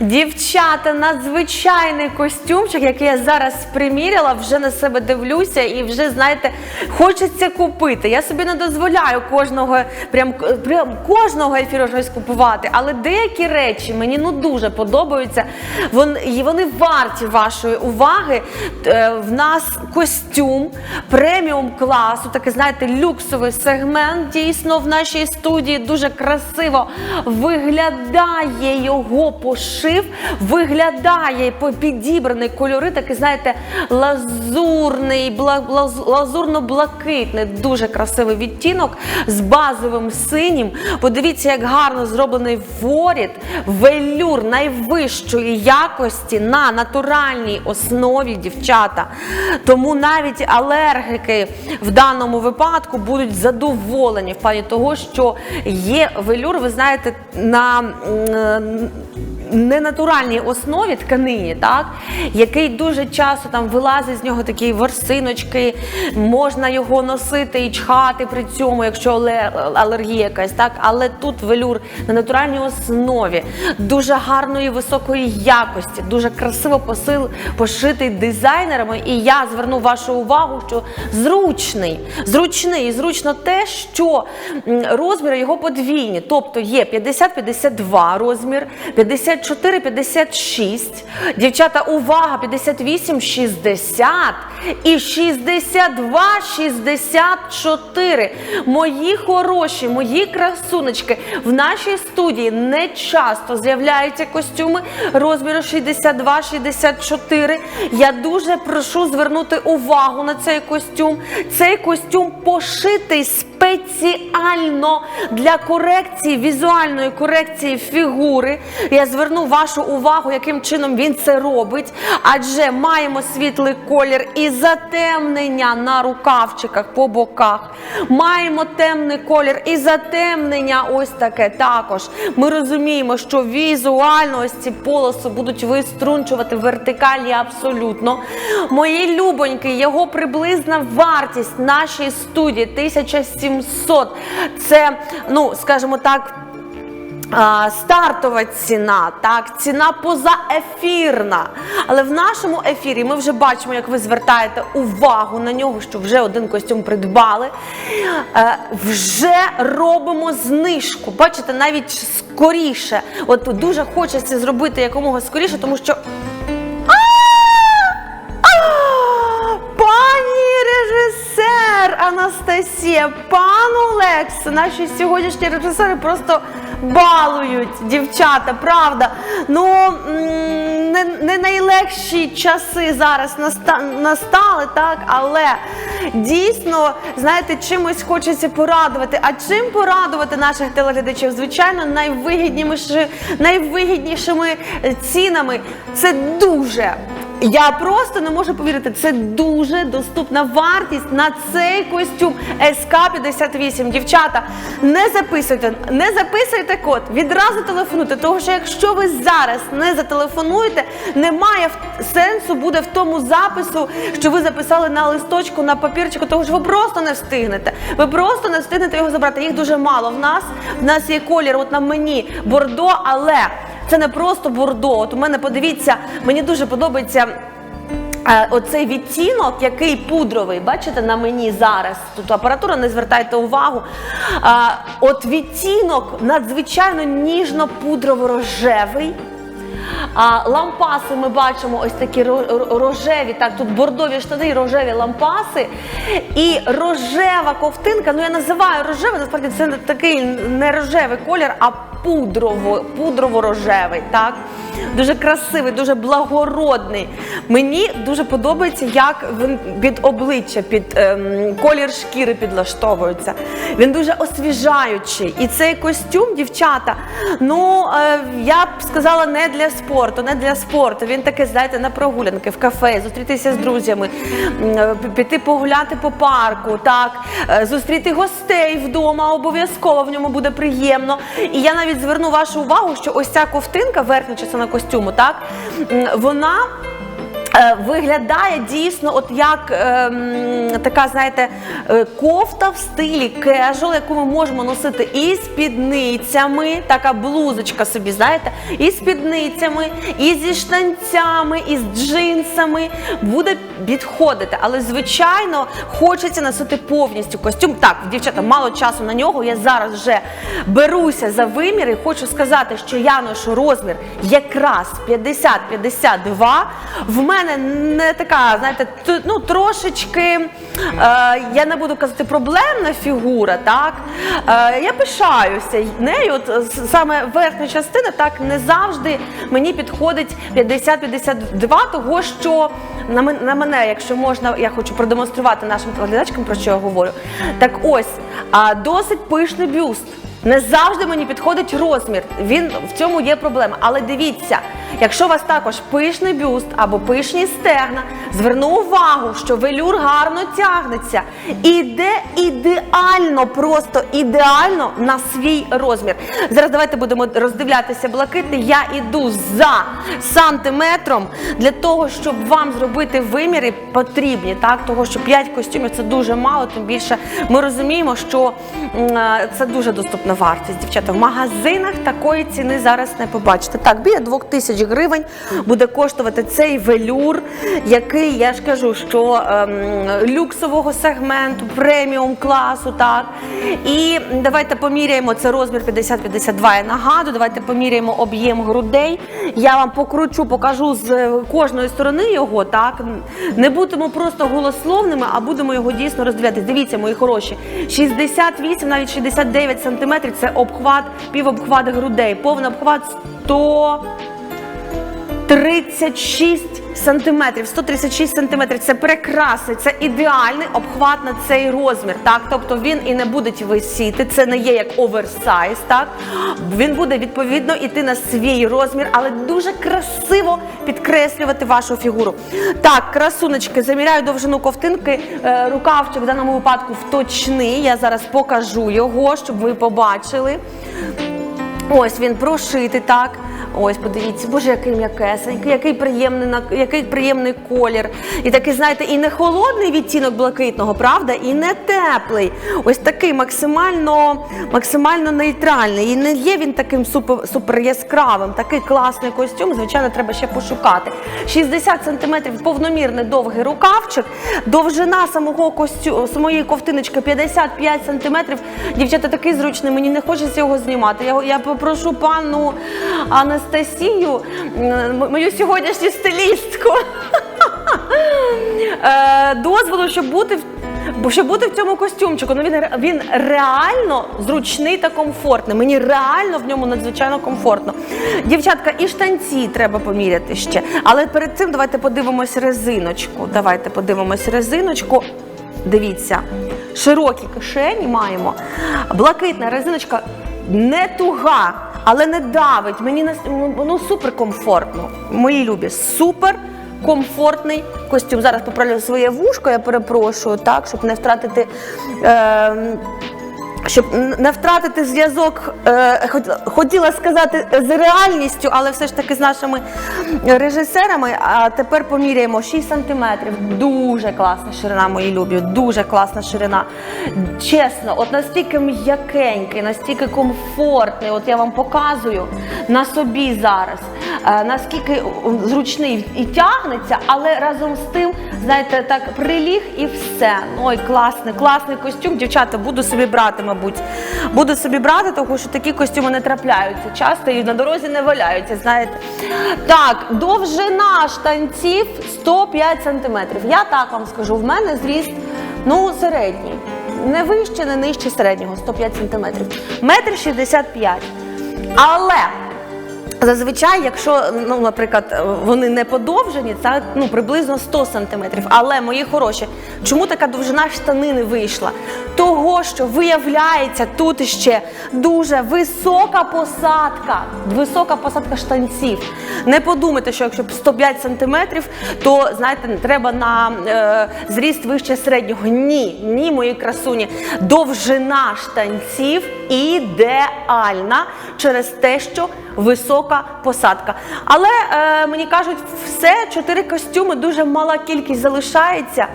Дівчата, надзвичайний костюмчик, який я зараз приміряла, вже на себе дивлюся і вже, знаєте, хочеться купити. Я собі не дозволяю кожного, прям, прям кожного ефіру щось купувати, але деякі речі мені ну дуже подобаються. Вони, і вони варті вашої уваги. Е, В нас костюм преміум класу, такий, знаєте, люксовий сегмент. Дійсно, в нашій студії дуже красиво виглядає його пошив, виглядає підібраний кольори, такий, знаєте, лазурний, лазурно-блакитний, дуже красивий відтінок з базовим синім. Подивіться, як гарно зроблений воріт, велюр найвищої якості на натуральній основі, дівчата. Тому навіть алергики в даному випадку будуть задоволені в плані того, що є велюр, ви знаєте, на ненатуральній основі тканині, так, який дуже часто там вилазить з нього такі ворсиночки, можна його носити і чхати при цьому, якщо алергія якась, так, але тут велюр на натуральній основі, дуже гарної високої якості, дуже красиво посил, пошитий дизайнерами. І я зверну вашу увагу, що зручний, зручний і зручно те, що розміри його подвійні, тобто є 50-52 розмір, 54-56, дівчата, увага, 58-60 і 62-64. Мої хороші, мої красунечки, в нашій студії не часто з'являються костюми розміру 62-64. Я дуже прошу звернути увагу на цей костюм. Цей костюм пошитий спеціально для корекції, візуальної корекції фігури. Я зверну вашу увагу, яким чином він це робить. Адже маємо світлий колір і затемнення на рукавчиках по боках. Маємо темний колір і затемнення ось таке також. Ми розуміємо, що візуально ось ці полоси будуть виструнчувати вертикалі абсолютно. Мої любоньки, його приблизна вартість нашій студії 1700. Це, ну, скажімо так. Стартова ціна, так, ціна позаефірна. Але в нашому ефірі ми вже бачимо, як ви звертаєте увагу на нього, що вже один костюм придбали. Е, вже робимо знижку. Бачите, навіть скоріше. От дуже хочеться зробити якомога скоріше, тому що Анастасія, пан Олекс, наші сьогоднішні режисери просто балують дівчата, правда. Ну не, не найлегші часи зараз наста- настали, так, але дійсно, знаєте, чимось хочеться порадувати. А чим порадувати наших телеглядачів? Звичайно, найвигіднішими, найвигіднішими цінами. Це дуже я просто не можу повірити, це дуже доступна вартість на цей костюм СК-58. Дівчата, не записуйте, не записуйте код, відразу телефонуйте, тому що якщо ви зараз не зателефонуєте, немає сенсу буде в тому запису, що ви записали на листочку, на папірчику, тому що ви просто не встигнете. Ви просто не встигнете його забрати. Їх дуже мало. В нас в нас є колір, от на мені бордо, але це не просто бордо. От у мене подивіться, мені дуже подобається. е, Оцей відтінок, який пудровий, бачите, на мені зараз. Тут апаратура, не звертайте увагу. От відтінок надзвичайно ніжно-пудрово-рожевий. А, лампаси ми бачимо ось такі ро- ро- рожеві, так, тут бордові штани і рожеві лампаси. І рожева ковтинка, ну я називаю рожевий, насправді це такий не рожевий колір, а пудрово, пудрово-рожевий. так. Дуже красивий, дуже благородний. Мені дуже подобається, як він під обличчя, під ем, колір шкіри підлаштовується. Він дуже освіжаючий. І цей костюм, дівчата, ну е, я б сказала, не для спорту, не для спорту. Він такий, знаєте, на прогулянки в кафе, зустрітися з друзями, е, піти погуляти по парку, так, е, зустріти гостей вдома, обов'язково в ньому буде приємно. І я навіть зверну вашу увагу, що ось ця ковтинка, верхня частина костюму, так, вона Виглядає дійсно, от як ем, така, знаєте, е, кофта в стилі кежуал, яку ми можемо носити і спідницями, така блузочка собі, знаєте, і спідницями, і зі штанцями, і з джинсами буде підходити. Але звичайно хочеться носити повністю костюм. Так, дівчата, мало часу на нього. Я зараз вже беруся за виміри. Хочу сказати, що я ношу розмір якраз 50-52. В мене не така, знаєте, ну трошечки, е, я не буду казати, проблемна фігура, так? Е, я пишаюся нею. От саме верхня частина так не завжди мені підходить 50-52, того що на мен- на мене, якщо можна, я хочу продемонструвати нашим телеглядачкам, про що я говорю. Так ось, досить пишний бюст. Не завжди мені підходить розмір. Він в цьому є проблема. Але дивіться, якщо у вас також пишний бюст або пишні стегна, зверну увагу, що велюр гарно тягнеться. Іде ідеально, просто ідеально на свій розмір. Зараз давайте будемо роздивлятися блакитний. Я іду за сантиметром для того, щоб вам зробити виміри потрібні. Так, того що 5 костюмів це дуже мало, тим більше ми розуміємо, що е, це дуже доступна вартість. Дівчата, в магазинах такої ціни зараз не побачите. Так, біля 2000 гривень буде коштувати цей велюр, який я ж кажу, що ем, люксового сегменту, преміум класу. Так. І давайте поміряємо це розмір 50-52. Я нагадую, давайте поміряємо об'єм грудей. Я вам покручу, покажу з кожної сторони його. Так не будемо просто голословними, а будемо його дійсно роздивляти. Дивіться, мої хороші, 68, навіть 69 сантиметрів це обхват, півобхват грудей, повний обхват 100 36 сантиметрів, 136 сантиметрів. Це прекрасний, це ідеальний обхват на цей розмір. Так, тобто він і не буде висіти. Це не є як оверсайз. Так він буде відповідно іти на свій розмір, але дуже красиво підкреслювати вашу фігуру. Так, красунечки, заміряю довжину ковтинки. Е, Рукавчик в даному випадку вточний. Я зараз покажу його, щоб ви побачили. Ось він прошитий, так. Ось, подивіться, боже, який м'якесенький, який приємний який приємний колір. І такий, знаєте, і не холодний відтінок блакитного, правда, і не теплий. Ось такий максимально, максимально нейтральний. І не є він таким супер, супер яскравим. Такий класний костюм, звичайно, треба ще пошукати. 60 сантиметрів повномірний довгий рукавчик, довжина самого костю, самої ковтиночки 55 сантиметрів. Дівчата, такий зручний, мені не хочеться його знімати. Я, я попрошу пану Анастасію, мою сьогоднішню стилістку, е, дозволу, щоб бути в. Бо щоб бути в цьому костюмчику, ну він, він реально зручний та комфортний. Мені реально в ньому надзвичайно комфортно. Дівчатка, і штанці треба поміряти ще. Але перед цим давайте подивимось резиночку. Давайте подивимось резиночку. Дивіться, широкі кишені маємо. Блакитна резиночка не туга, але не давить. Мені ну, ну, супер комфортно. Мої любі, супер комфортний костюм. Зараз поправлю своє вушко, я перепрошую, так, щоб не втратити. Е, щоб не втратити зв'язок, е, хотіла сказати з реальністю, але все ж таки з нашими режисерами. А тепер поміряємо 6 сантиметрів. Дуже класна ширина, мої любі, дуже класна ширина. Чесно, от настільки м'якенький, настільки комфортний. От я вам показую на собі зараз, е, наскільки зручний і тягнеться, але разом з тим, знаєте, так приліг і все. Ой, класний, класний костюм. Дівчата, буду собі брати, мабуть. Буду собі брати, тому що такі костюми не трапляються часто і на дорозі не валяються. Знаєте. Так, довжина штанців 105 сантиметрів. Я так вам скажу, в мене зріст ну, середній. Не вище, не нижче середнього, 105 сантиметрів. Метр 65. Але Зазвичай, якщо, ну, наприклад, вони не подовжені, це ну, приблизно 100 сантиметрів. Але, мої хороші, чому така довжина штанини вийшла? Того, що виявляється тут ще дуже висока посадка, висока посадка штанців. Не подумайте, що якщо 105 сантиметрів, то знаєте, треба на е, зріст вище середнього. Ні, ні, мої красуні. Довжина штанців ідеальна через те, що висока посадка. Але е, мені кажуть, все, чотири костюми, дуже мала кількість залишається. Е,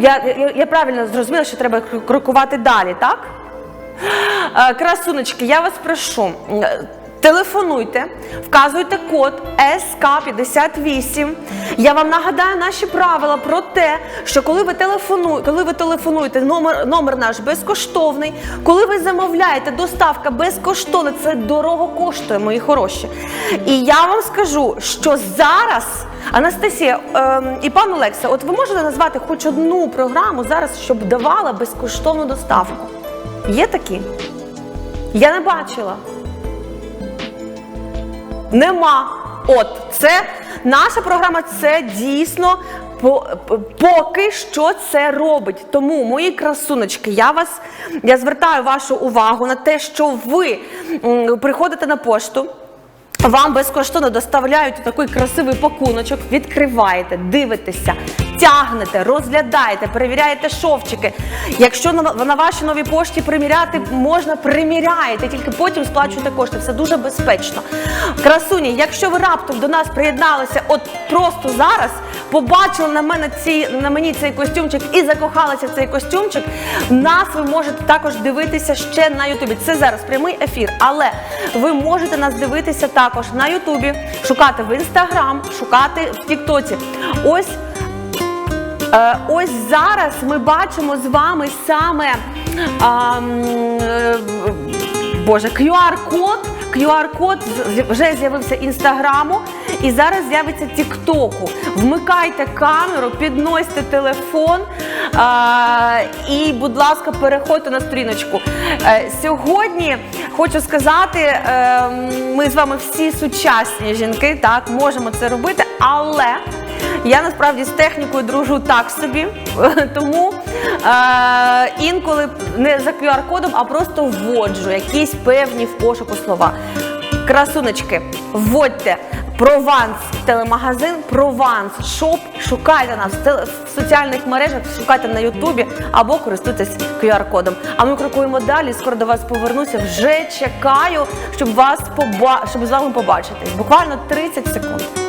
я, я, я правильно зрозуміла, що треба крокувати далі, так? Е, Красуночки, я вас прошу. Е, Телефонуйте, вказуйте код СК58. Я вам нагадаю наші правила про те, що коли ви телефонуєте, коли ви телефонуєте, номер, номер наш безкоштовний. Коли ви замовляєте, доставка безкоштовна, це дорого коштує, мої хороші. І я вам скажу, що зараз, Анастасія ем, і пан Олекса, от ви можете назвати хоч одну програму зараз, щоб давала безкоштовну доставку? Є такі? Я не бачила. Нема. От це наша програма. Це дійсно по- поки що це робить. Тому, мої красуночки, я вас я звертаю вашу увагу на те, що ви приходите на пошту. Вам безкоштовно доставляють такий красивий пакуночок, відкриваєте, дивитеся, тягнете, розглядаєте, перевіряєте шовчики. Якщо на, вашій новій пошті приміряти можна, приміряєте, тільки потім сплачуєте кошти. Все дуже безпечно. Красуні, якщо ви раптом до нас приєдналися, от просто зараз побачили на мене ці на мені цей костюмчик і закохалися в цей костюмчик. Нас ви можете також дивитися ще на Ютубі. Це зараз прямий ефір, але ви можете нас дивитися також на Ютубі, шукати в Інстаграм, шукати в Тіктоці. Ось Е, ось зараз ми бачимо з вами саме а, е, Боже, QR-код. QR-код вже з'явився інстаграму і зараз з'явиться Тіктоку. Вмикайте камеру, підносьте телефон а, і, будь ласка, переходьте на сторіночку. Е, сьогодні хочу сказати, е, ми з вами всі сучасні жінки, так можемо це робити, але я насправді з технікою дружу так собі, тому е, інколи не за QR-кодом, а просто вводжу якісь певні в пошуку слова. Красуночки, вводьте Прованс телемагазин, Прованс Шоп, шукайте нас в, соціальних мережах, шукайте на Ютубі або користуйтесь QR-кодом. А ми крокуємо далі. Скоро до вас повернуся. Вже чекаю, щоб вас поба... щоб з вами побачитись. Буквально 30 секунд.